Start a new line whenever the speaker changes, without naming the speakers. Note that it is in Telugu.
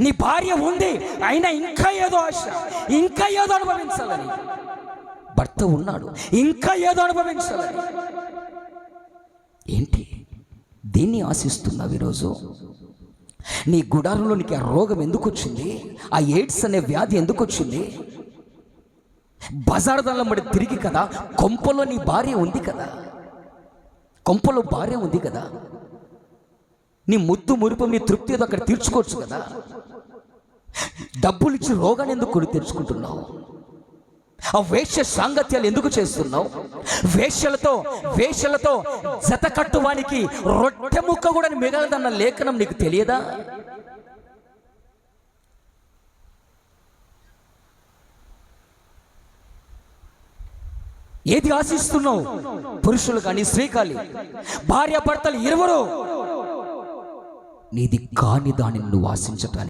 నీ భార్య ఉంది అయినా ఇంకా ఏదో ఆశ ఇంకా ఏదో అనుభవించాలని. భర్త ఉన్నాడు ఇంకా ఏదో అనుభవించాలని. ఏంటి? దీన్ని ఆశిస్తున్నావు ఈరోజు? నీ గుడారంలో నీకు ఆ రోగం ఎందుకు వచ్చింది ఆ ఎయిడ్స్ అనే వ్యాధి ఎందుకు వచ్చింది బజార్ దళం తిరిగి కదా కొంపలో నీ భార్య ఉంది కదా? కొంపలో భార్య ఉంది కదా? నీ ముద్దు మురుపు నీ తృప్తి ఏదో అక్కడ తీర్చుకోవచ్చు కదా. డబ్బులు ఇచ్చి రోగాన్ని ఎందుకు కొని తెరుచుకుంటున్నావు ఆ వేష్య సాంగత్యాలు ఎందుకు చేస్తున్నావు? వేష్యలతో వేష్యలతో జత కట్టువానికి రొట్టె ముక్క కూడా మిగలదన్న లేఖనం నీకు తెలియదా? ఏది ఆశిస్తున్నావు? పురుషులు కానీ స్త్రీ కానీ భార్య భర్తలు ఇరువురు నీది కాని దానిని నువ్వు ఆశించటానికి